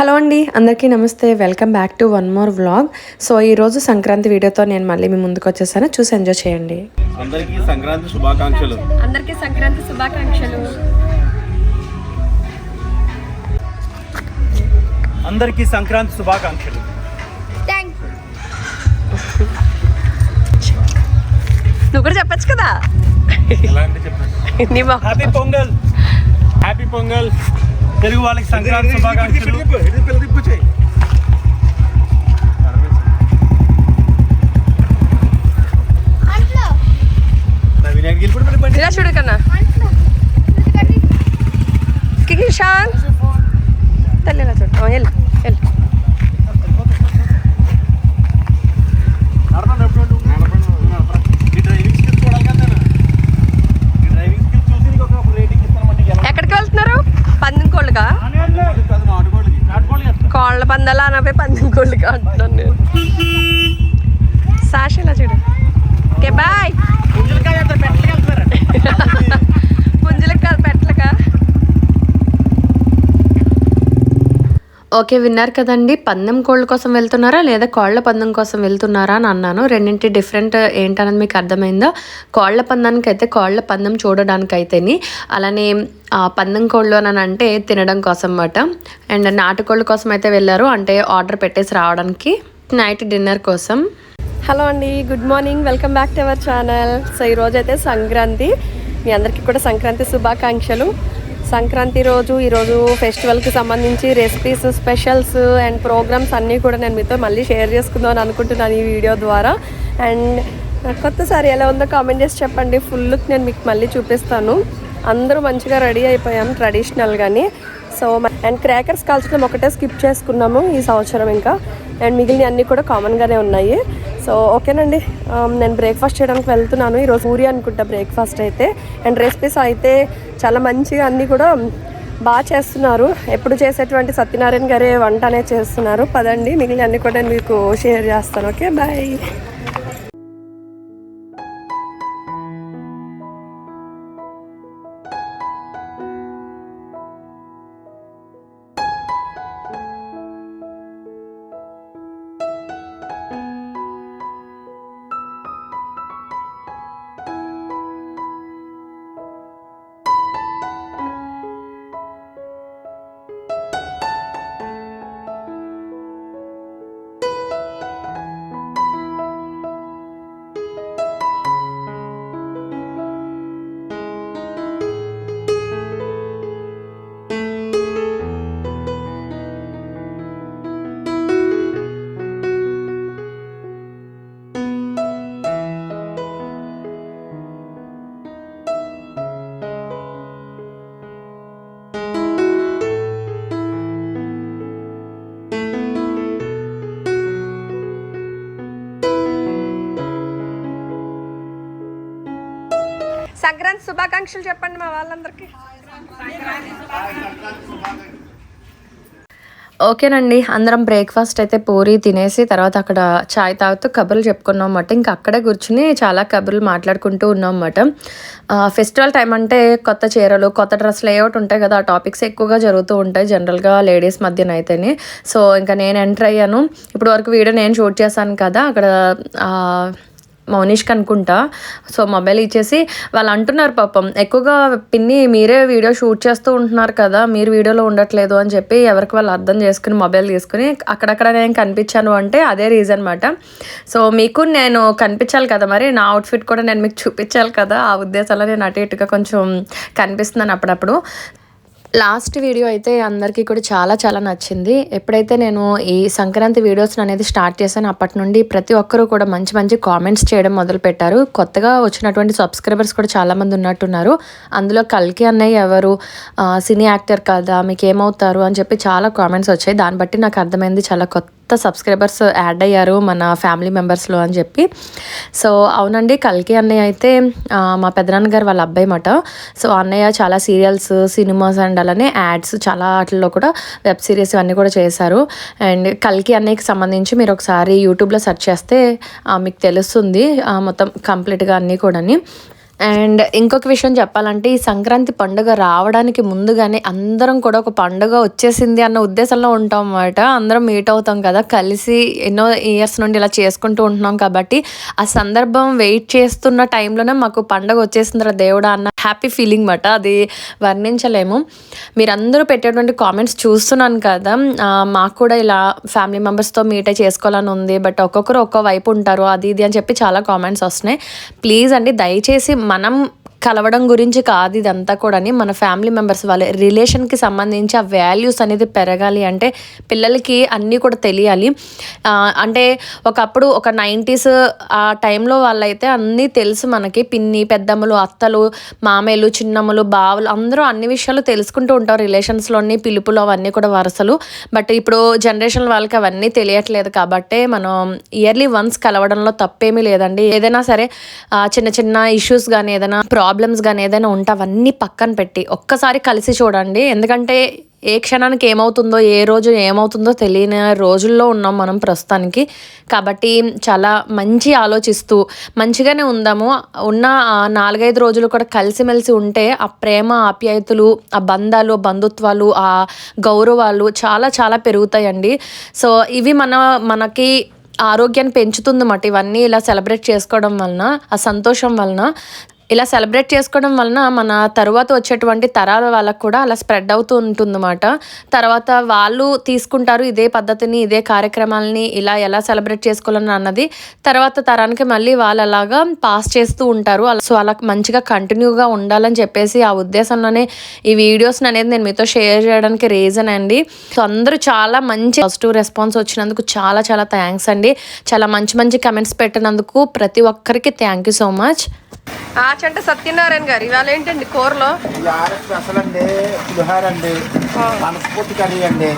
Hello అండి అందరికీ నమస్తే. Welcome back to one more vlog. So ఈరోజు సంక్రాంతి వీడియోతో నేను మళ్ళీ మీ ముందుకు వచ్చేసాను. చూసి ఎంజాయ్ చేయండి. అందరికీ సంక్రాంతి శుభాకాంక్షలు. అందరికీ సంక్రాంతి శుభాకాంక్షలు. అందరికీ సంక్రాంతి శుభాకాంక్షలు. నువ్వు కూడా చెప్పచ్చు కదా. హ్యాపీ పొంగల్ హ్యాపీ పొంగల్ తెలుగు వాళ్ళకి సంక్రాంతి శుభాకాంక్షలు. ఇలా చూడు కన్నా. కిషాన్. తల్లి ఇలా చూడు. ఆ, వెళ్ళు వెళ్ళు నడపండి, నడపండి, నడపండి, నడపండి. ఈ డ్రైవింగ్ స్కిల్స్ చూడాలి కదా నేను. ఈ డ్రైవింగ్ స్కిల్స్ చూసి నీకు ఒక రేటింగ్ ఇస్తానమాట ఎలా ఎక్కడికి వెళ్తున్నారు పందెం కోళ్ళుగా నాటుకోళ్ళకి కాదు, నాటుకోళ్ళకి నాటుకోళ్ళకి వేస్తా. కోళ్ళ పందాలా అనపై పందెం కోళ్ళుగా అంటున్నాను నేను సాష ఇలా చూడు ఓకే బాయ్ పుంజులకాయ వేస్తా, పెట్టలకి వెళ్తారా? పుంజులకు కాదు పెట్టలకా ఓకే విన్నారు కదండి. పందెం కోళ్ళ కోసం వెళ్తున్నారా లేదా కోళ్ళ పందెం కోసం వెళ్తున్నారా అని అన్నాను. రెండింటి డిఫరెంట్ ఏంటనేది మీకు అర్థమైందా? కోళ్ళ పందానికి అయితే కోళ్ళ పందెం చూడడానికి అయితేని అలానే పందెం కోళ్ళు అని అంటే తినడం కోసం అన్నమాట అండ్ నాటుకోళ్ళ కోసం అయితే వెళ్ళారు. అంటే ఆర్డర్ పెట్టేసి రావడానికి. నైట్ డిన్నర్ కోసం. హలో అండి good morning. Welcome back to our channel. So ఈరోజు అయితే సంక్రాంతి. మీ అందరికీ కూడా సంక్రాంతి శుభాకాంక్షలు. సంక్రాంతి రోజు ఈరోజు ఫెస్టివల్కి సంబంధించి రెసిపీస్ స్పెషల్స్ అండ్ ప్రోగ్రామ్స్ అన్నీ కూడా నేను మీతో మళ్ళీ షేర్ చేసుకుందాం అని అనుకుంటున్నాను ఈ వీడియో ద్వారా. అండ్ కొత్తసారి ఎలా ఉందో కామెంట్ చేసి చెప్పండి. ఫుల్ లుక్ నేను మీకు మళ్ళీ చూపిస్తాను. అందరూ మంచిగా రెడీ అయిపోయాం ట్రెడిషనల్గాని. సో అండ్ క్రాకర్స్ కాల్చడం ఒకటే స్కిప్ చేసుకున్నాము ఈ సంవత్సరం ఇంకా. అండ్ మిగిలిన అన్నీ కూడా కామన్గానే ఉన్నాయి. సో ఓకేనండి um, నేను బ్రేక్ఫాస్ట్ చేయడానికి వెళ్తున్నాను. ఈరోజు పూరి అనుకుంటా బ్రేక్ఫాస్ట్ అయితే. అండ్ రెసిపీస్ అయితే చాలా మంచిగా అన్నీ కూడా బాగా చేస్తున్నారు. ఎప్పుడు చేసేటువంటి సత్యనారాయణ గారే వంట అనేది చేస్తున్నారు. పదండి. మిగిలిన అన్నీ కూడా నేను మీకు షేర్ చేస్తాను. ఓకే బాయ్ శుభాకాంక్షలు చెప్పండి మా వాళ్ళందరికీ. ఓకేనండి అందరం బ్రేక్ఫాస్ట్ అయితే పూరి తినేసి తర్వాత అక్కడ చాయ్ తాగుతూ కబుర్లు చెప్పుకున్నాం అన్నమాట. ఇంకా అక్కడే కూర్చుని చాలా కబుర్లు మాట్లాడుకుంటూ ఉన్నాం అన్నమాట. ఫెస్టివల్ టైం అంటే కొత్త చీరలు కొత్త డ్రెస్సులు ఏ ఉంటాయి కదా ఆ టాపిక్స్ ఎక్కువగా జరుగుతూ ఉంటాయి జనరల్గా లేడీస్ మధ్యన అయితేనే. సో ఇంకా నేను ఎంటర్ అయ్యాను. ఇప్పుడు వరకు వీడియో నేను షూట్ చేశాను కదా అక్కడ మౌనిష్కి అనుకుంటా సో మొబైల్ ఇచ్చేసి వాళ్ళు అంటున్నారు పాపం. ఎక్కువగా పిన్ని మీరే వీడియో షూట్ చేస్తూ ఉంటున్నారు కదా మీరు వీడియోలో ఉండట్లేదు అని చెప్పి ఎవరికి వాళ్ళు అర్థం చేసుకుని మొబైల్ తీసుకుని అక్కడక్కడ నేను కనిపించాను అంటే అదే రీజన్ అనమాట సో మీకు నేను కనిపించాలి కదా మరి నా అవుట్ఫిట్ కూడా నేను మీకు చూపించాలి కదా ఆ ఉద్దేశాల్లో నేను అటు ఇటుగా కొంచెం కనిపిస్తున్నాను అప్పుడప్పుడు. లాస్ట్ వీడియో అయితే అందరికీ కూడా చాలా చాలా నచ్చింది. ఎప్పుడైతే నేను ఈ సంక్రాంతి వీడియోస్ అనేది స్టార్ట్ చేశాను అప్పటి నుండి ప్రతి ఒక్కరూ కూడా మంచి మంచి కామెంట్స్ చేయడం మొదలు పెట్టారు. కొత్తగా వచ్చినటువంటి సబ్స్క్రైబర్స్ కూడా చాలామంది ఉన్నట్టున్నారు. అందులో కల్కి అన్నయ్య ఎవరు? సినీ యాక్టర్ కదా మీకు ఏమవుతారు అని చెప్పి చాలా కామెంట్స్ వచ్చాయి. దాన్ని బట్టి నాకు అర్థమైంది చాలా కొత్త సబ్స్క్రైబర్స్ యాడ్ అయ్యారు మన ఫ్యామిలీ మెంబర్స్లో అని చెప్పి. సో అవునండి కల్కి అన్నయ్య అయితే మా పెదనాన్న గారు వాళ్ళ అబ్బాయి మాట. సో అన్నయ్య చాలా సీరియల్స్ సినిమాస్ అండ్ అలానే యాడ్స్ చాలా వాటిల్లో కూడా వెబ్ సిరీస్ అన్నీ కూడా చేశారు. అండ్ కల్కి అన్నయ్యకి సంబంధించి మీరు ఒకసారి యూట్యూబ్లో సెర్చ్ చేస్తే మీకు తెలుస్తుంది మొత్తం కంప్లీట్గా అన్నీ కూడాని. అండ్ ఇంకొక విషయం చెప్పాలంటే ఈ సంక్రాంతి పండుగ రావడానికి ముందుగానే అందరం కూడా ఒక పండుగ వచ్చేసింది అన్న ఉద్దేశంలో ఉంటాం అన్నమాట. అందరం మీట్ అవుతాం కదా కలిసి ఎన్నో ఇయర్స్ నుండి ఇలా చేసుకుంటూ ఉంటున్నాం కాబట్టి ఆ సందర్భం వెయిట్ చేస్తున్న టైంలోనే మాకు పండుగ వచ్చేసిందిరా దేవుడా అన్న హ్యాపీ ఫీలింగ్ మాట అది వర్ణించలేము. మీరందరూ పెట్టేటువంటి కామెంట్స్ చూస్తున్నాను కదా మాకు కూడా ఇలా ఫ్యామిలీ మెంబర్స్తో మీట్ అయి చేసుకోవాలని ఉంది బట్ ఒక్కొక్కరు ఒక్కో వైపు ఉంటారు అది ఇది అని చెప్పి చాలా కామెంట్స్ వస్తున్నాయి. ప్లీజ్ అండి దయచేసి మనం కలవడం గురించి కాదు ఇదంతా కూడా మన ఫ్యామిలీ మెంబర్స్ వాళ్ళ రిలేషన్కి సంబంధించి ఆ వాల్యూస్ అనేది పెరగాలి అంటే పిల్లలకి అన్నీ కూడా తెలియాలి. అంటే ఒకప్పుడు ఒక నైంటీస్ ఆ టైంలో వాళ్ళైతే అన్నీ తెలుసు మనకి. పిన్ని పెద్దమ్మలు అత్తలు మామయ్యలు చిన్నమ్మలు బావలు అందరూ అన్ని విషయాలు తెలుసుకుంటూ ఉంటారు రిలేషన్స్లోని పిలుపులు అవన్నీ కూడా వరుసలు. బట్ ఇప్పుడు జనరేషన్ వాళ్ళకి అవన్నీ తెలియట్లేదు కాబట్టి మనం ఇయర్లీ వన్స్ కలవడంలో తప్పేమీ లేదండి. ఏదైనా సరే చిన్న చిన్న ఇష్యూస్ కానీ ఏదైనా ప్రా ప్రాబ్లమ్స్ కానీ ఏదైనా ఉంటే అవన్నీ పక్కన పెట్టి ఒక్కసారి కలిసి చూడండి. ఎందుకంటే ఏ క్షణానికి ఏమవుతుందో ఏ రోజు ఏమవుతుందో తెలియని రోజుల్లో ఉన్నాం మనం ప్రస్తుతానికి. కాబట్టి చాలా మంచి ఆలోచిస్తూ మంచిగానే ఉందాము. ఉన్న నాలుగైదు రోజులు కూడా కలిసిమెలిసి ఉంటే ఆ ప్రేమ ఆప్యాయతలు ఆ బంధాలు బంధుత్వాలు ఆ గౌరవాలు చాలా చాలా పెరుగుతాయండి. సో ఇవి మన మనకి ఆరోగ్యాన్ని పెంచుతుంది మాట. ఇవన్నీ ఇలా సెలబ్రేట్ చేసుకోవడం వలన ఆ సంతోషం వలన. ఇలా సెలబ్రేట్ చేసుకోవడం వలన మన తరువాత వచ్చేటువంటి తరాల వాళ్ళకు కూడా అలా స్ప్రెడ్ అవుతూ ఉంటుందన్నమాట. తర్వాత వాళ్ళు తీసుకుంటారు ఇదే పద్ధతిని ఇదే కార్యక్రమాలని ఇలా ఎలా సెలబ్రేట్ చేసుకోవాలని అన్నది. తర్వాత తరానికి మళ్ళీ వాళ్ళు అలాగా పాస్ చేస్తూ ఉంటారు. అలా సో అలా మంచిగా కంటిన్యూగా ఉండాలని చెప్పేసి ఆ ఉద్దేశంలోనే ఈ వీడియోస్ని అనేది నేను మీతో షేర్ చేయడానికి రీజన్ అండి. సో అందరూ చాలా మంచి పాజిటివ్ రెస్పాన్స్ వచ్చినందుకు చాలా చాలా థ్యాంక్స్ అండి. చాలా మంచి మంచి కమెంట్స్ పెట్టినందుకు ప్రతి ఒక్కరికి thank you so much Achanta Satyanarayana garu ఇవాళ ఏంటండి కూరలో? స్పెషల్ అండి పులిహోర అండి మనస్ఫూర్తి కర్రీ అండి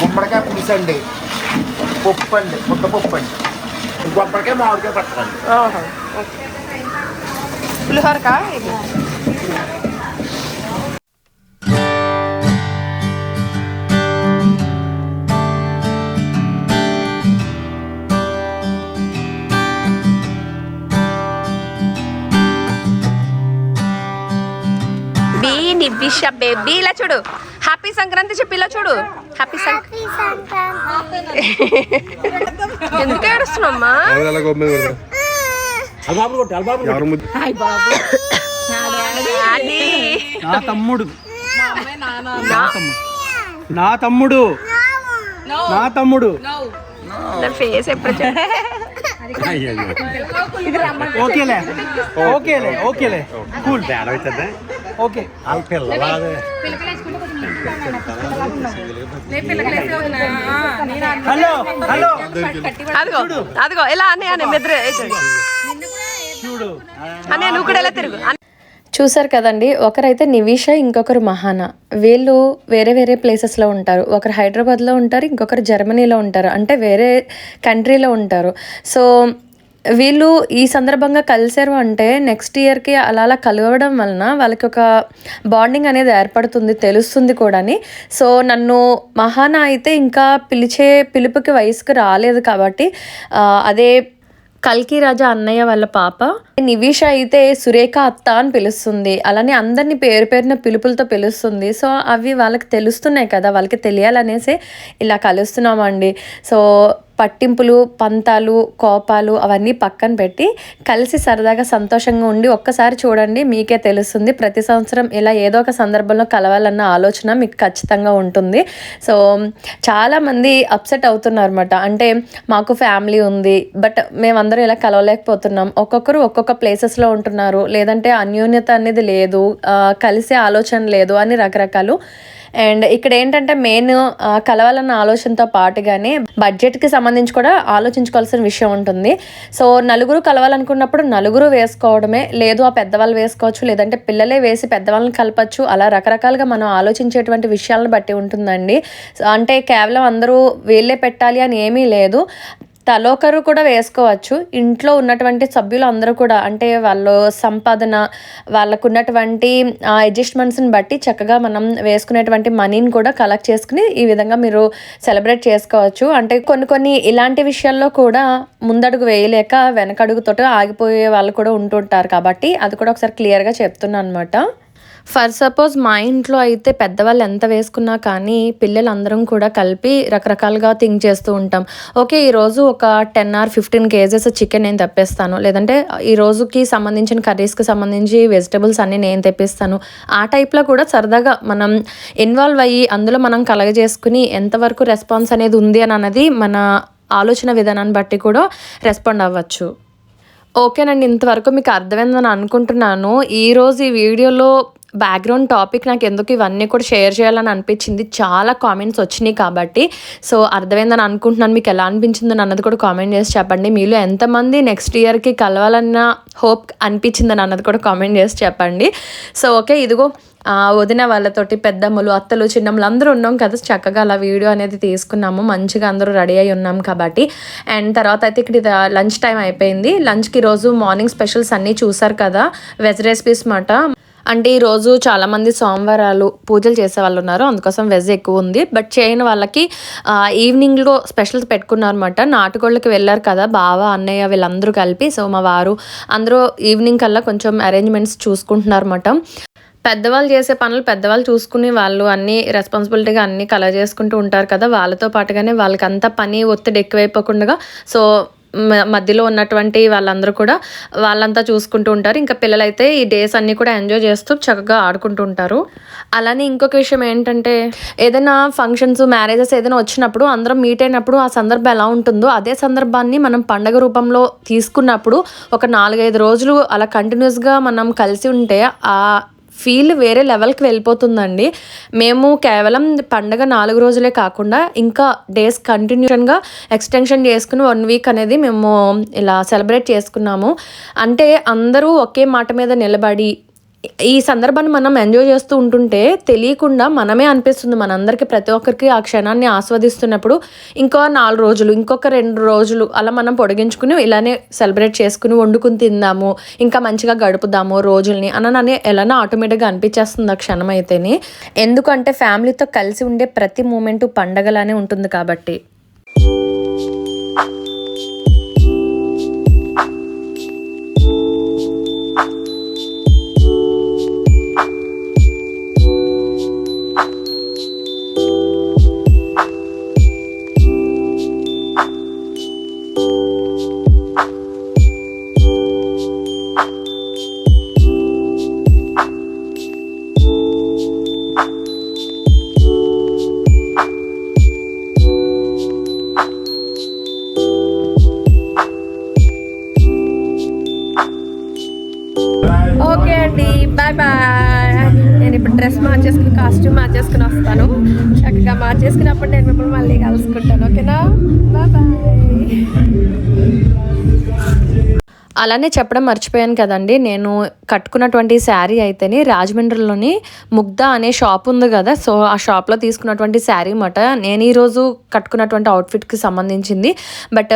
గుమ్మడికాయ పులుసు అండి పప్పు అండి ముద్దపప్పు అండి. గుమ్మడికాయ మామిడికాయ పట్టండి. పులిహోరకా? నివ్విష బేబీ. ఇలా చూడు. హ్యాపీ సంక్రాంతి చెప్పి ఇలా చూడు. హ్యాపీ సంక్రాంతి. ఎందుకు ఏడుస్తున్నామ్మా నా తమ్ముడు. నా తమ్ముడు నా తమ్ముడు. నా తమ్ముడు. నా ఫేస్ ఎప్పుడు ఓకేలే. ఓకేలే ఓకేలే. కూల్. ఓకే. Hello hello. అదిగో అదిగో ఎలా అనే అనే మెద్ర చూడు. అనే నువ్వు కూడా ఎలా తిరుగు. అన్న- చూసారు కదండి ఒకరైతే నివిష ఇంకొకరు మహానా. వీళ్ళు వేరే వేరే ప్లేసెస్లో ఉంటారు. ఒకరు హైదరాబాద్లో ఉంటారు ఇంకొకరు జర్మనీలో ఉంటారు. అంటే వేరే కంట్రీలో ఉంటారు. సో వీళ్ళు ఈ సందర్భంగా కలిశారు అంటే నెక్స్ట్ ఇయర్కి అలా అలా కలవడం వలన వాళ్ళకి ఒక బాండింగ్ అనేది ఏర్పడుతుంది తెలుస్తుంది కూడాని. సో నన్ను మహాన అయితే ఇంకా పిలిచే పిలుపుకి వయసుకు రాలేదు కాబట్టి అదే కల్కి రాజా అన్నయ్య వాళ్ళ పాప నివిష అయితే సురేఖ అత్త అని పిలుస్తుంది. అలానే అందరినీ పేరు పేరున పిలుపులతో పిలుస్తుంది. సో అవి వాళ్ళకి తెలుస్తున్నాయి కదా వాళ్ళకి తెలియాలనేసి ఇలా కలుస్తున్నామండి. సో పట్టింపులు పంతాలు కోపాలు అవన్నీ పక్కన పెట్టి కలిసి సరదాగా సంతోషంగా ఉండి ఒక్కసారి చూడండి మీకే తెలుస్తుంది. ప్రతి సంవత్సరం ఇలా ఏదో ఒక సందర్భంలో కలవాలన్న ఆలోచన మీకు ఖచ్చితంగా ఉంటుంది. సో చాలామంది అప్సెట్ అవుతున్నారు అనమాట అంటే మాకు ఫ్యామిలీ ఉంది బట్ మేమందరం ఇలా కలవలేకపోతున్నాం. ఒక్కొక్కరు ఒక్కొక్క ప్లేసెస్లో ఉంటున్నారు. లేదంటే అన్యోన్యత అనేది లేదు కలిసే ఆలోచన లేదు అని రకరకాలు అండ్ ఇక్కడ ఏంటంటే మెయిన్ కలవాలన్న ఆలోచనతో పాటుగానే బడ్జెట్కి సంబంధించి కూడా ఆలోచించుకోవాల్సిన విషయం ఉంటుంది. సో నలుగురు కలవాలనుకున్నప్పుడు నలుగురు వేసుకోవడమే లేదు ఆ పెద్దవాళ్ళు వేసుకోవచ్చు లేదంటే పిల్లలే వేసి పెద్దవాళ్ళని కలపచ్చు అలా రకరకాలుగా మనం ఆలోచించేటువంటి విషయాలను బట్టి ఉంటుందండి. సో అంటే కేవలం అందరూ వీళ్ళే పెట్టాలి అని ఏమీ లేదు. తలోకరు కూడా వేసుకోవచ్చు. ఇంట్లో ఉన్నటువంటి సభ్యులు అందరూ కూడా అంటే వాళ్ళు సంపాదన వాళ్ళకు ఉన్నటువంటి అడ్జస్ట్మెంట్స్ని బట్టి చక్కగా మనం వేసుకునేటువంటి మనీని కూడా కలెక్ట్ చేసుకుని ఈ విధంగా మీరు సెలబ్రేట్ చేసుకోవచ్చు. అంటే కొన్ని కొన్ని ఇలాంటి విషయాల్లో కూడా ముందడుగు వేయలేక వెనకడుగుతో ఆగిపోయే వాళ్ళు కూడా ఉంటుంటారు కాబట్టి అది కూడా ఒకసారి క్లియర్గా చెప్తున్నాను అనమాట ఫర్ సపోజ్ మా ఇంట్లో అయితే పెద్దవాళ్ళు ఎంత వేసుకున్నా కానీ పిల్లలు అందరం కూడా కలిపి రకరకాలుగా థింక్ చేస్తూ ఉంటాం. ఓకే ఈరోజు ఒక ten or fifteen kgs chicken నేను తెప్పిస్తాను. లేదంటే ఈ రోజుకి సంబంధించిన కర్రీస్కి సంబంధించి వెజిటబుల్స్ అన్నీ నేను తెప్పిస్తాను. ఆ టైప్లో కూడా సరదాగా మనం ఇన్వాల్వ్ అయ్యి అందులో మనం కలగజేసుకుని ఎంతవరకు రెస్పాన్స్ అనేది ఉంది అని అన్నది మన ఆలోచన విధానాన్ని బట్టి కూడా రెస్పాండ్ అవ్వచ్చు. ఓకేనండి ఇంతవరకు మీకు అర్థమైందని అనుకుంటున్నాను. ఈరోజు ఈ వీడియోలో బ్యాక్గ్రౌండ్ టాపిక్ నాకు ఎందుకు ఇవన్నీ కూడా షేర్ చేయాలని అనిపించింది. చాలా కామెంట్స్ వచ్చినాయి కాబట్టి. సో అర్థమైందని అనుకుంటున్నాను. మీకు ఎలా అనిపించిందని అన్నది కూడా కామెంట్ చేసి చెప్పండి. మీలో ఎంతమంది నెక్స్ట్ ఇయర్కి కలవాలన్న హోప్ అనిపించిందని అన్నది కూడా కామెంట్ చేసి చెప్పండి. సో ఓకే ఇదిగో వదిన వాళ్ళతోటి పెద్దమ్మలు అత్తలు చిన్నమ్మలు అందరూ ఉన్నాం కదా. చక్కగా అలా వీడియో అనేది తీసుకున్నాము. మంచిగా అందరూ రెడీ అయి ఉన్నాం కాబట్టి. అండ్ తర్వాత అయితే ఇక్కడ లంచ్ టైం అయిపోయింది. లంచ్కి రోజు మార్నింగ్ స్పెషల్స్ అన్నీ చూసారు కదా. వెజ్ రెసిపీస్ మాట. అంటే ఈరోజు చాలామంది సోమవారాలు పూజలు చేసే వాళ్ళు ఉన్నారు. అందుకోసం వెజ్ ఎక్కువ ఉంది. బట్ చేయని వాళ్ళకి ఈవినింగ్లో స్పెషల్స్ పెట్టుకున్నారు అనమాట నాటుకోళ్ళకి వెళ్ళారు కదా బావ అన్నయ్య వీళ్ళందరూ కలిపి. సో మా వారు అందరూ ఈవినింగ్ కల్లా కొంచెం అరేంజ్మెంట్స్ చూసుకుంటున్నారు అనమాట పెద్దవాళ్ళు చేసే పనులు పెద్దవాళ్ళు చూసుకుని వాళ్ళు అన్ని రెస్పాన్సిబిలిటీగా అన్ని కలర్ చేసుకుంటూ ఉంటారు కదా. వాళ్ళతో పాటుగానే వాళ్ళకంతా పని ఒత్తిడి ఎక్కువైపోకుండా. సో మధ్యలో ఉన్నటువంటి వాళ్ళందరూ కూడా వాళ్ళంతా చూసుకుంటూ ఉంటారు. ఇంకా పిల్లలైతే ఈ డేస్ అన్నీ కూడా ఎంజాయ్ చేస్తూ చక్కగా ఆడుకుంటూ ఉంటారు. అలానే ఇంకొక విషయం ఏంటంటే ఏదైనా ఫంక్షన్స్ మ్యారేజెస్ ఏదైనా వచ్చినప్పుడు అందరం మీట్ అయినప్పుడు ఆ సందర్భం ఎలా ఉంటుందో అదే సందర్భాన్ని మనం పండగ రూపంలో తీసుకున్నప్పుడు ఒక నాలుగైదు రోజులు అలా కంటిన్యూస్గా మనం కలిసి ఉంటే ఆ ఫీల్ వేరే లెవెల్కి వెళ్ళిపోతుందండి. మేము కేవలం పండగ నాలుగు రోజులే కాకుండా ఇంకా డేస్ కంటిన్యూషన్గా ఎక్స్టెన్షన్ చేసుకుని వన్ వీక్ అనేది మేము ఇలా సెలబ్రేట్ చేసుకున్నాము. అంటే అందరూ ఒకే మాట మీద నిలబడి ఈ సందర్భాన్ని మనం ఎంజాయ్ చేస్తూ ఉంటుంటే తెలియకుండా మనమే అనిపిస్తుంది. మనందరికీ ప్రతి ఒక్కరికి ఆ క్షణాన్ని ఆస్వాదిస్తున్నప్పుడు ఇంకో నాలుగు రోజులు ఇంకొక రెండు రోజులు అలా మనం పొడిగించుకుని ఇలానే సెలబ్రేట్ చేసుకుని వండుకుని తిందాము ఇంకా మంచిగా గడుపుదాము రోజుల్ని అని ఎలానో ఆటోమేటిక్గా అనిపించేస్తుంది ఆ క్షణం అయితేనే. ఎందుకంటే ఫ్యామిలీతో కలిసి ఉండే ప్రతి మూమెంట్ పండగలానే ఉంటుంది కాబట్టి. వస్తాను చక్కగా మార్చేసుకున్నప్పుడు నేను మిమ్మల్ని మళ్ళీ కలుసుకుంటాను. ఓకేనా? బాయ్. అలానే చెప్పడం మర్చిపోయాను కదండి. నేను కట్టుకున్నటువంటి శారీ అయితేనే రాజమండ్రిలోని ముగ్ధ అనే షాప్ ఉంది కదా. సో ఆ షాప్లో తీసుకున్నటువంటి శారీ మాట నేను ఈరోజు కట్టుకున్నటువంటి అవుట్ఫిట్కి సంబంధించింది. బట్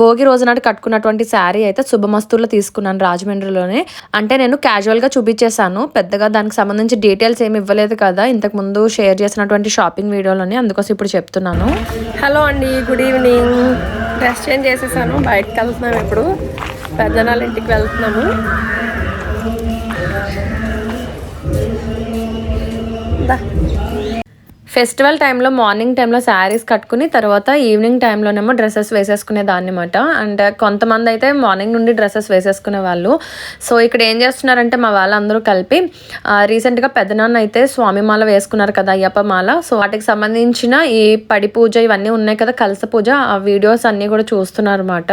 భోగి రోజునాడు కట్టుకున్నటువంటి శారీ అయితే శుభమస్తుల్లో తీసుకున్నాను రాజమండ్రిలోనే. అంటే నేను క్యాజువల్గా చూపించేశాను. పెద్దగా దానికి సంబంధించి డీటెయిల్స్ ఏమి ఇవ్వలేదు కదా. ఇంతకుముందు షేర్ చేసినటువంటి షాపింగ్ వీడియోలోని అందుకోసం ఇప్పుడు చెప్తున్నాను. హలో అండి గుడ్ ఈవినింగ్. డ్రెస్ చేంజ్ చేసేసాను. బయటకు వెళ్తున్నాం ఇప్పుడు. పెద్దనాళ్ళ ఇంటికి వెళ్తున్నాము దా. ఫెస్టివల్ టైంలో మార్నింగ్ టైంలో శారీస్ కట్టుకుని తర్వాత ఈవినింగ్ టైంలోనేమో డ్రెస్సెస్ వేసేసుకునే దాన్ని అనమాట అండ్ కొంతమంది అయితే మార్నింగ్ నుండి డ్రెస్సెస్ వేసేసుకునే వాళ్ళు. సో ఇక్కడ ఏం చేస్తున్నారంటే మా వాళ్ళందరూ కలిపి రీసెంట్గా పెద్దనాన్న అయితే స్వామి మాల వేసుకున్నారు కదా అయ్యప్ప మాల. సో వాటికి సంబంధించిన ఈ పడి పూజ ఇవన్నీ ఉన్నాయి కదా కలస పూజ ఆ వీడియోస్ అన్నీ కూడా చూస్తున్నారు అనమాట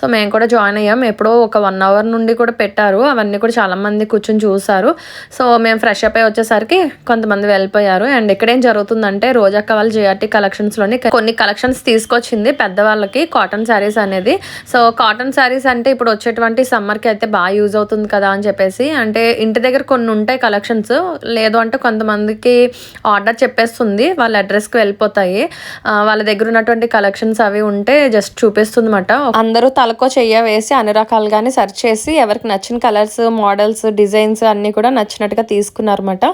సో మేము కూడా జాయిన్ అయ్యాం. ఎప్పుడో ఒక వన్ అవర్ నుండి కూడా పెట్టారు. అవన్నీ కూడా చాలామంది కూర్చొని చూసారు సో మేము ఫ్రెష్ అప్ అయ్యి వచ్చేసరికి కొంతమంది వెళ్ళిపోయారు. అండ్ ఇక్కడేం జరుగుతుంది చేస్తుందంటే రోజక్క వాళ్ళ జిఆర్టీ కలెక్షన్స్లోని కొన్ని కలెక్షన్స్ తీసుకొచ్చింది పెద్దవాళ్ళకి కాటన్ శారీస్ అనేది. సో కాటన్ శారీస్ అంటే ఇప్పుడు వచ్చేటువంటి సమ్మర్కి అయితే బాగా యూజ్ అవుతుంది కదా అని చెప్పేసి అంటే ఇంటి దగ్గర కొన్ని ఉంటాయి కలెక్షన్స్ లేదు అంటే కొంతమందికి ఆర్డర్ చెప్పేస్తుంది వాళ్ళ అడ్రస్కి వెళ్ళిపోతాయి. వాళ్ళ దగ్గర ఉన్నటువంటి కలెక్షన్స్ అవి ఉంటే జస్ట్ చూపిస్తుంది అనమాట అందరూ తలకో చెయ్య వేసి అన్ని రకాలుగానే సెర్చ్ చేసి ఎవరికి నచ్చిన కలర్స్ మోడల్స్ డిజైన్స్ అన్నీ కూడా నచ్చినట్టుగా తీసుకున్నారన్నమాట.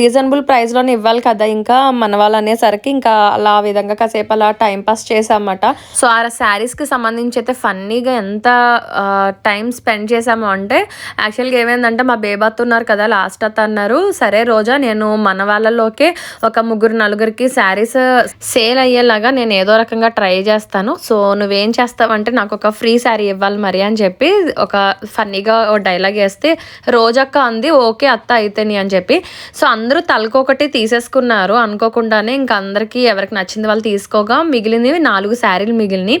రీజనబుల్ ప్రైస్లోనే ఇవ్వాలి కదా ఇంకా మన వాళ్ళు అనేసరికి ఇంకా అలా ఆ విధంగా కాసేపు అలా టైం పాస్ చేసామట సో ఆ శారీస్కి సంబంధించి అయితే ఫన్నీగా ఎంత టైం స్పెండ్ చేసాము అంటే యాక్చువల్గా ఏమైందంటే మా బేబాత్ ఉన్నారు కదా లాస్ట్ అత్త అన్నారు సరే రోజా నేను మన వాళ్ళలోకే ఒక ముగ్గురు నలుగురికి శారీస్ సేల్ అయ్యేలాగా నేను ఏదో రకంగా ట్రై చేస్తాను. సో నువ్వేం చేస్తావంటే నాకు ఒక ఫ్రీ శారీ ఇవ్వాలి మరి అని చెప్పి ఒక ఫన్నీగా డైలాగ్ వేస్తే రోజక్క అంది ఓకే అత్త అయితేని అని చెప్పి. సో అందరూ తలకొకటి తీసేసుకున్నారు అనుకోకుండానే ఇంకా అందరికీ ఎవరికి నచ్చింది వాళ్ళు తీసుకోగా. మిగిలినవి నాలుగు శారీలు మిగిలినవి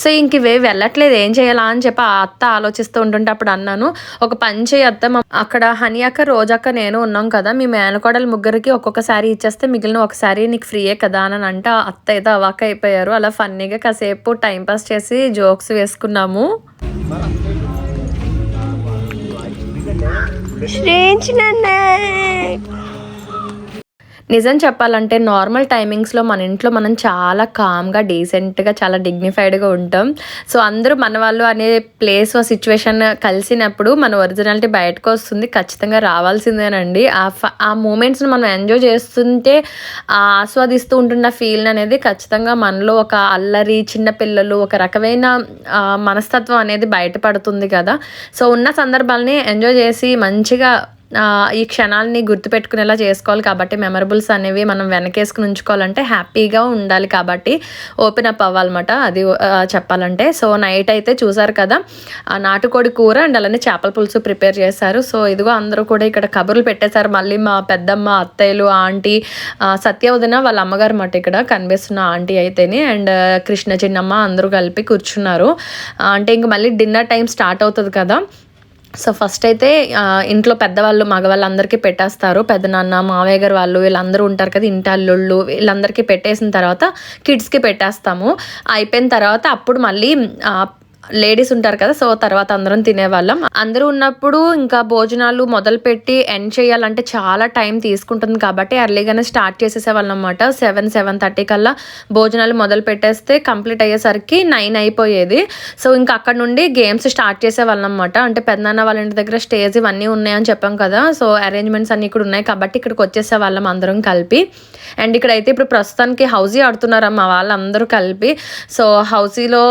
సో ఇంక ఇవే వెళ్ళట్లేదు. ఏం చేయాలా అని చెప్పి ఆ అత్త ఆలోచిస్తూ ఉంటుంటే అప్పుడు అన్నాను ఒక పని చేయి అత్త. అక్కడ హనీ అక్క రోజక్క నేను ఉన్నాం కదా. మీ మేనకోడలు ముగ్గురికి ఒక్కొక్క శారీ ఇచ్చేస్తే మిగిలిన ఒక శారీ నీకు ఫ్రీయే కదా అని అంటే అత్త అయితే అవాక్ అయిపోయారు. అలా ఫన్నీగా కాసేపు టైంపాస్ చేసి జోక్స్ వేసుకున్నాము. నిజం చెప్పాలంటే నార్మల్ టైమింగ్స్లో మన ఇంట్లో మనం చాలా కామ్గా డీసెంట్గా చాలా డిగ్నిఫైడ్గా ఉంటాం. సో అందరూ మన వాళ్ళు అనే ప్లేస్ సిచ్యువేషన్ కలిసినప్పుడు మన ఒరిజినాలిటీ బయటకు వస్తుంది. ఖచ్చితంగా రావాల్సిందేనండి. ఆ ఫ ఆ మూమెంట్స్ని మనం ఎంజాయ్ చేస్తుంటే ఆస్వాదిస్తూ ఉంటున్న ఫీల్ అనేది ఖచ్చితంగా మనలో ఒక అల్లరి చిన్నపిల్లలు ఒక రకమైన మనస్తత్వం అనేది బయటపడుతుంది కదా. సో ఉన్న సందర్భాలని ఎంజాయ్ చేసి మంచిగా ఈ క్షణాలని గుర్తుపెట్టుకునేలా చేసుకోవాలి కాబట్టి మెమరబుల్స్ అనేవి మనం వెనకేసుకుని ఉంచుకోవాలంటే హ్యాపీగా ఉండాలి కాబట్టి ఓపెన్ అప్ అవ్వాలన్నమాట. అది చెప్పాలంటే. సో నైట్ అయితే చూసారు కదా ఆ నాటుకోడి కూర అండ్ అలానే చేపల పులుసు ప్రిపేర్ చేశారు. సో ఇదిగో అందరూ కూడా ఇక్కడ కబుర్లు పెట్టేశారు. మళ్ళీ మా పెద్దమ్మ అత్తయ్యలు ఆంటీ సత్య వదిన వాళ్ళ అమ్మగారు మాట ఇక్కడ కనిపిస్తున్న ఆంటీ అయితేనే అండ్ కృష్ణ చిన్నమ్మ అందరూ కలిపి కూర్చున్నారు. అంటే ఇంక మళ్ళీ డిన్నర్ టైం స్టార్ట్ అవుతుంది కదా. సో ఫస్ట్ అయితే ఇంట్లో పెద్దవాళ్ళు మగవాళ్ళు అందరికీ పెట్టేస్తారు. పెద్దనాన్న మావయ్య గారు వాళ్ళు వీళ్ళందరూ ఉంటారు కదా ఇంటి అల్లుళ్ళు వీళ్ళందరికీ పెట్టేసిన తర్వాత కిడ్స్కి పెట్టేస్తాము. అయిపోయిన తర్వాత అప్పుడు మళ్ళీ లేడీస్ ఉంటారు కదా సో తర్వాత అందరం తినేవాళ్ళం. అందరూ ఉన్నప్పుడు ఇంకా భోజనాలు మొదలుపెట్టి ఎండ్ చేయాలంటే చాలా టైం తీసుకుంటుంది కాబట్టి ఎర్లీగానే స్టార్ట్ చేసేసేవాళ్ళం అనమాట సెవెన్ సెవెన్ థర్టీ కల్లా భోజనాలు మొదలు పెట్టేస్తే కంప్లీట్ అయ్యేసరికి నైన్ అయిపోయేది. సో ఇంకా అక్కడ నుండి గేమ్స్ స్టార్ట్ చేసేవాళ్ళం అనమాట అంటే పెద్దనాన్న వాళ్ళ ఇంటి దగ్గర స్టేజ్ ఇవన్నీ ఉన్నాయని చెప్పాం కదా సో అరేంజ్మెంట్స్ అన్నీ ఇక్కడ ఉన్నాయి కాబట్టి ఇక్కడికి వచ్చేసే వాళ్ళం అందరం కలిపి. అండ్ ఇక్కడైతే ఇప్పుడు ప్రస్తుతానికి హౌజీ ఆడుతున్నారమ్మా వాళ్ళందరూ కలిపి. సో హౌసీలో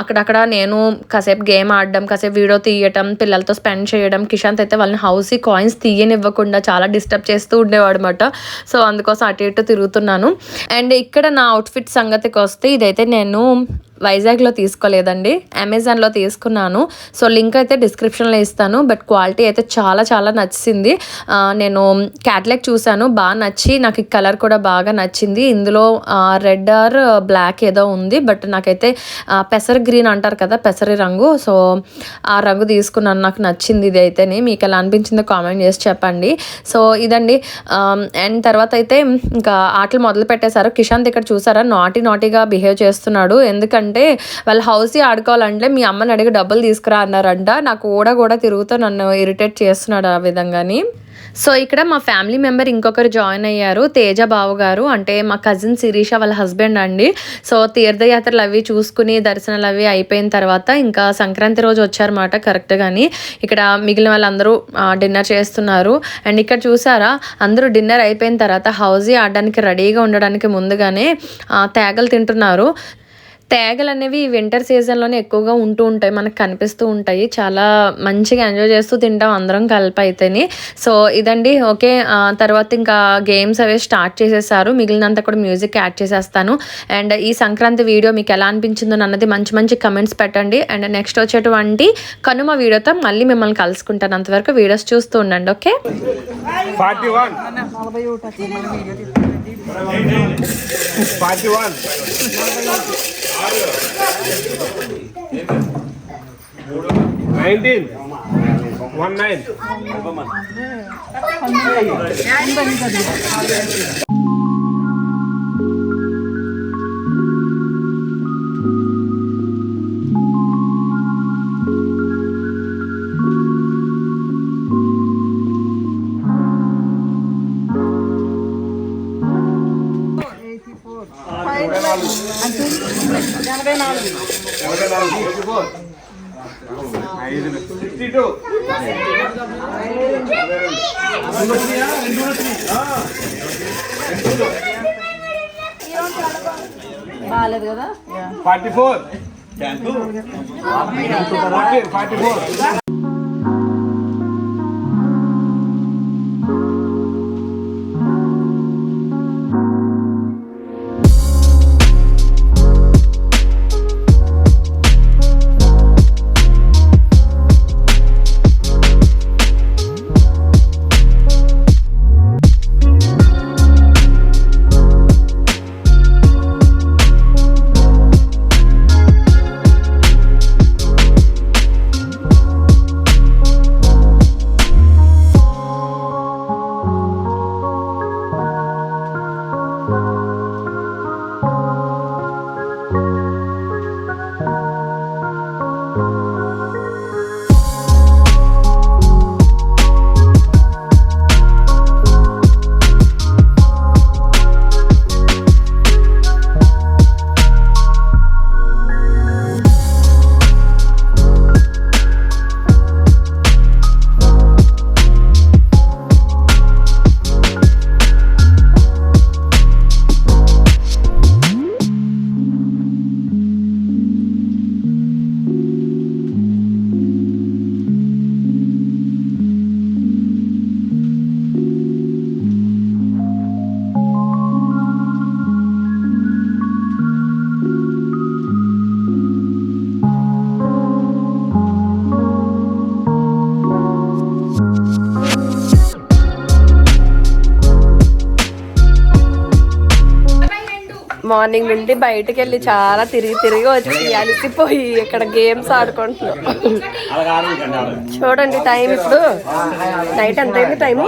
అక్కడక్కడ నేను నేను కాసేపు గేమ్ ఆడడం కాసేపు వీడియో తీయటం పిల్లలతో స్పెండ్ చేయడం కిషాంత్ అయితే వాళ్ళని హౌస్కి కాయిన్స్ తీయనివ్వకుండా చాలా డిస్టర్బ్ చేస్తూ ఉండేవాడు అనమాట సో అందుకోసం అటు ఇటు తిరుగుతున్నాను. అండ్ ఇక్కడ నా అవుట్ఫిట్ సంగతికి వస్తే ఇదైతే నేను వైజాగ్లో తీసుకోలేదండి. అమెజాన్లో తీసుకున్నాను. సో లింక్ అయితే డిస్క్రిప్షన్లో ఇస్తాను. బట్ క్వాలిటీ అయితే చాలా చాలా నచ్చింది. నేను క్యాట్లాగ్ చూశాను. బాగా నచ్చి నాకు ఈ కలర్ కూడా బాగా నచ్చింది. ఇందులో రెడ్ ఆర్ బ్లాక్ ఏదో ఉంది. బట్ నాకైతే పెసర గ్రీన్ అంటారు కదా పెసరి రంగు. సో ఆ రంగు తీసుకున్నాను. నాకు నచ్చింది ఇది అయితేనే. మీకు ఎలా అనిపించిందో కామెంట్ చేసి చెప్పండి. సో ఇదండి. అండ్ తర్వాత అయితే ఇంకా ఆటలు మొదలు పెట్టేశారు కిషాంత్ ఇక్కడ చూసారా? నాటి నాటిగా బిహేవ్ చేస్తున్నాడు. ఎందుకంటే అంటే వాళ్ళ హౌస్ ఆడుకోవాలంటే మీ అమ్మని అడిగి డబ్బులు తీసుకురా అన్నారంట. నాకు కూడా కూడా తిరుగుతూ నన్ను ఇరిటేట్ చేస్తున్నాడు ఆ విధంగాని. సో ఇక్కడ మా ఫ్యామిలీ మెంబర్ ఇంకొకరు జాయిన్ అయ్యారు తేజ బావు గారు. అంటే మా కజిన్ శిరీష వాళ్ళ హస్బెండ్ అండి. సో తీర్థయాత్రలు అవి చూసుకుని దర్శనాలు అవి అయిపోయిన తర్వాత ఇంకా సంక్రాంతి రోజు వచ్చారన్నమాట కరెక్ట్గాని ఇక్కడ మిగిలిన వాళ్ళందరూ డిన్నర్ చేస్తున్నారు. అండ్ ఇక్కడ చూసారా అందరూ డిన్నర్ అయిపోయిన తర్వాత హౌజీ ఆడడానికి రెడీగా ఉండడానికి ముందుగానే తేగలు తింటున్నారు. తేగలు అనేవి వింటర్ సీజన్లోనే ఎక్కువగా ఉంటూ ఉంటాయి మనకు కనిపిస్తూ ఉంటాయి. చాలా మంచిగా ఎంజాయ్ చేస్తూ తింటాం అందరం కలిపి అయితేనే సో ఇదండి. ఓకే తర్వాత ఇంకా గేమ్స్ అవి స్టార్ట్ చేసేసారు. మిగిలినంత కూడా మ్యూజిక్ యాడ్ చేసేస్తాను. అండ్ ఈ సంక్రాంతి వీడియో మీకు ఎలా అనిపించిందో అన్నది మంచి మంచి కమెంట్స్ పెట్టండి. అండ్ నెక్స్ట్ వచ్చేటువంటి కనుమ వీడియోతో మళ్ళీ మిమ్మల్ని కలుసుకుంటాను. అంతవరకు వీడియోస్ చూస్తూ ఉండండి. Okay? Forty one forty one nineteen one nine forty four. Forty four. Morning నుండి బయటకు వెళ్ళి చాలా తిరిగి తిరిగి వచ్చి అలిసిపోయి ఇక్కడ గేమ్స్ ఆడుకుంటున్నాం. చూడండి టైం ఇప్పుడు. నైట్ ఎంత అయింది టైం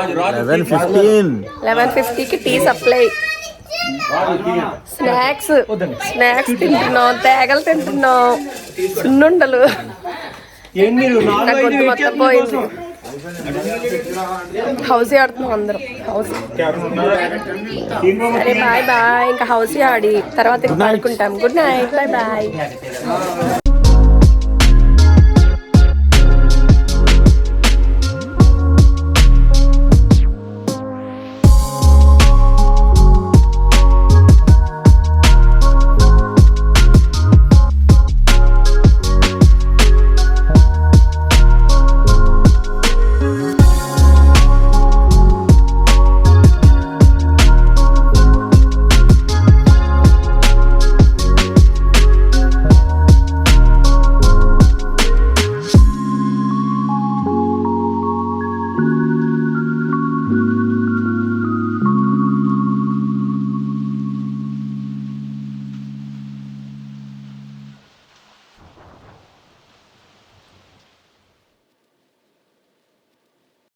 లెవెన్ ఫిఫ్టీకి టీ సప్లై. స్నాక్స్. స్నాక్స్ తింటున్నాం తేగలు తింటున్నాం. సున్నుండలు. మొత్తం పోయింది. హౌస్ ఆడుతున్నాం అందరం. హౌస్. సరే బాయ్ బాయ్. ఇంకా హౌస్ ఆడి తర్వాత ఆడుకుంటాం గుడ్ నైట్ బాయ్ బాయ్.